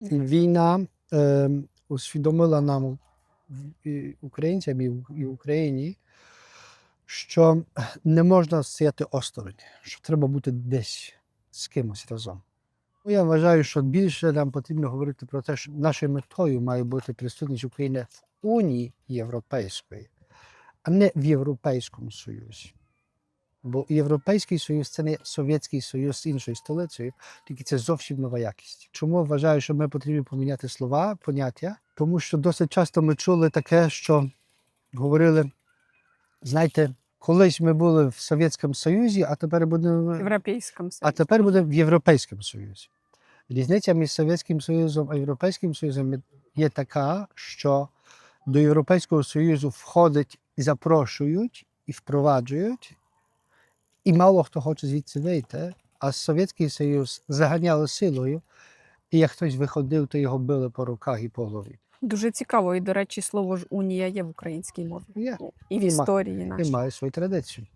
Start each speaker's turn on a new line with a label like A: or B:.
A: Війна е, усвідомила нам, і українцям і Україні, що не можна стояти осторонь, що треба бути десь з кимось разом. Ну, Я вважаю, що більше нам потрібно говорити про те, що нашою метою має бути присутність України в Унії Європейської, а не в Європейському Союзі. Бо Європейський Союз це не Совєтський Союз з іншою столицею, тільки це зовсім нова якість. Чому вважаю, що ми потрібно поміняти слова, поняття? Тому що досить часто ми чули таке, що говорили, знаєте, колись ми були в Совєтському Союзі, а тепер будемо
B: Європейському
A: а тепер буде в Європейському Союзі. Різниця між Совєтським Союзом і Європейським Союзом є така, що до Європейського Союзу входять і запрошують і впроваджують, і мало хто хоче звідси вийти, а Совєтський Союз заганяли силою, і як хтось виходив, то його били по руках і по голові.
B: Дуже цікаво. І, до речі, слово ж унія є в українській мові.
A: Є,
B: І в історії нашій.
A: і має свою традицію.